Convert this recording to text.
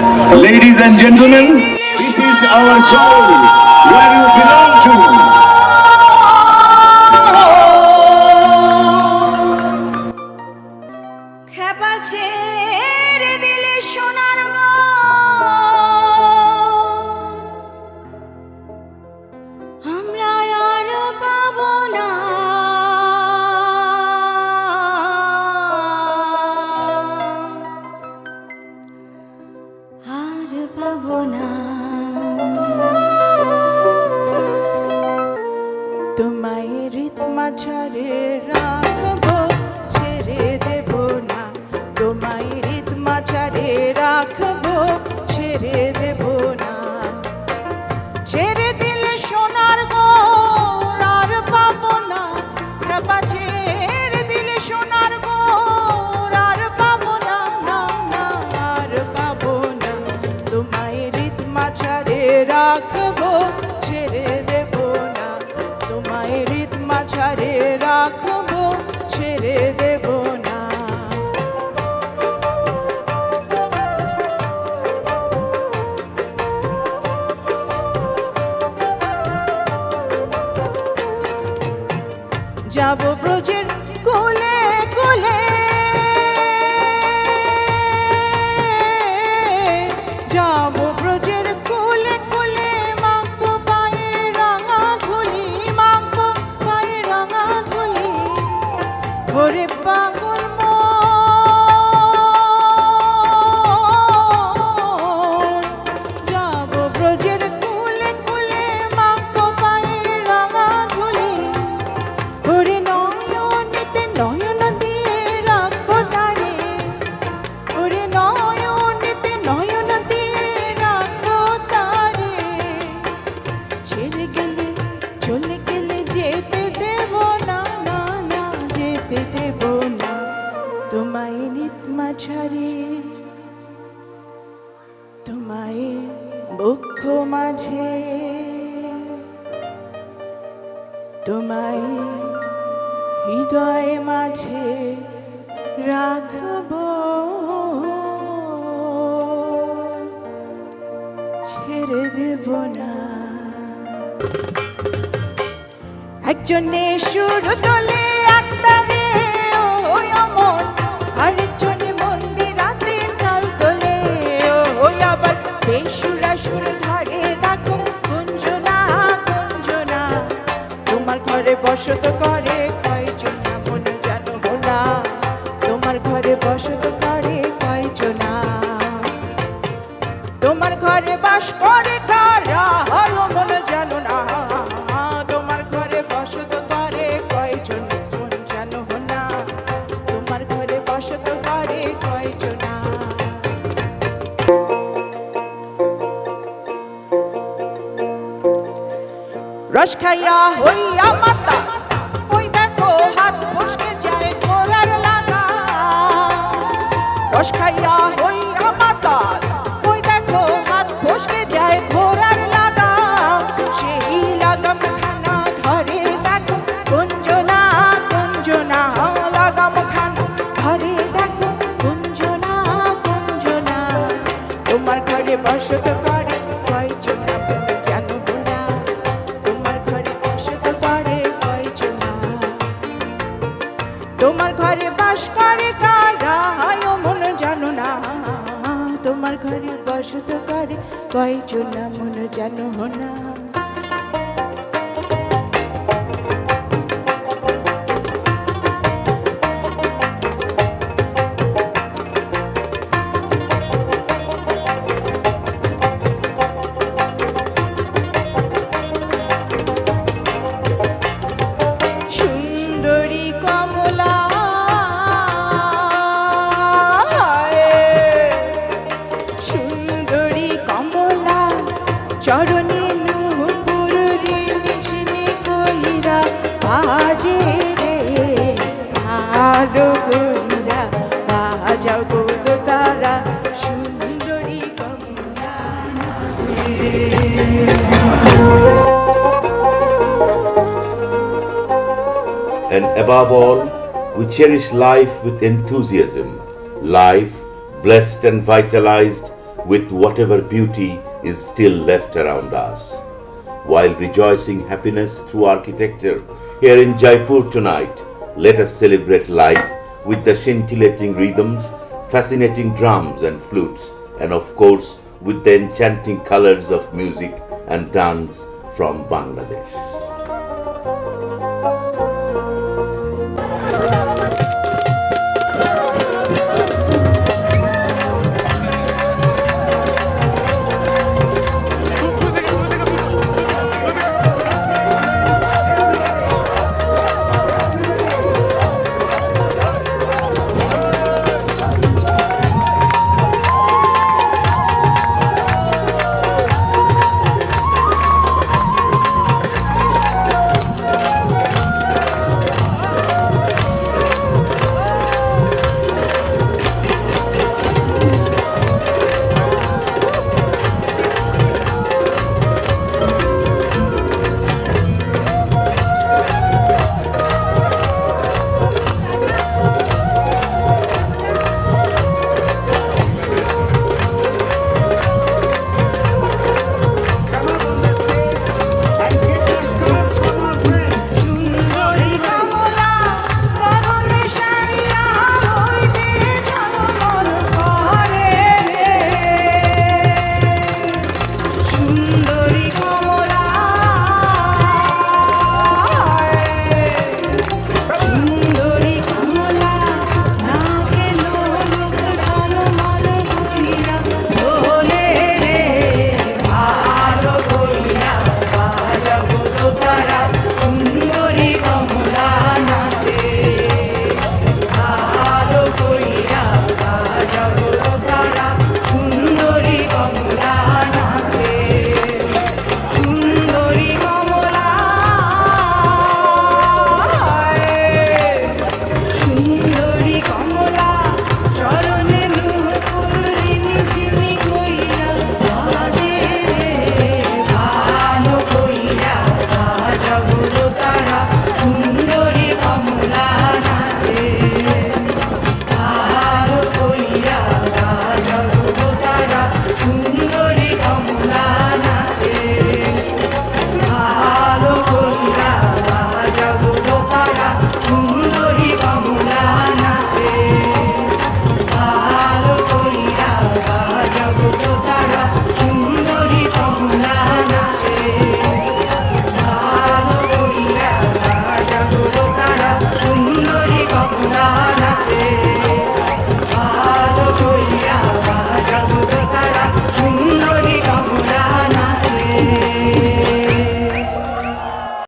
Ladies and gentlemen, this is our soul, where you belong to. পাবো ছাড়ে দেব না। তোমায় রিতমা ছাড়ে রাখব, ছেড়ে দেব না। তোমায় রিতমা ছাড়ে রাখব, ছেড়ে দেব না। যাব ব্রজের কোলে কোলে। যাব ব্রজের বক্ষ মাঝে তোমায় হৃদয় মাঝে রাখব। ছেড়ে দেব না। একজনে সুর তোলে বসত করে কয়জনা মনে জানো না। তোমার ঘরে বসত করে কয়জনা তোমার ঘরে বাস করে জানো তোমার ঘরে করে না রস খাইয়া হইয়া মাতা রস খাইয়া হইয়া মাতা। ওই দেখো হাত ফসকে যায় ঘোরার লাগা। সেই লাগাম খানা ঘরে দেখো কুঞ্জনা কুঞ্জনা লাগাম খানা। ঘরে দেখো কুঞ্জনা কুঞ্জনা তোমার ঘরে বসত কয়জনা মন জানো না। And above all, we cherish life with enthusiasm. Life, blessed and vitalized with whatever beauty is still left around us. While rejoicing happiness through architecture here in Jaipur tonight, let us celebrate life with the scintillating rhythms, fascinating drums and flutes, and of course with the enchanting colors of music and dance from Bangladesh. Bye. Prabhu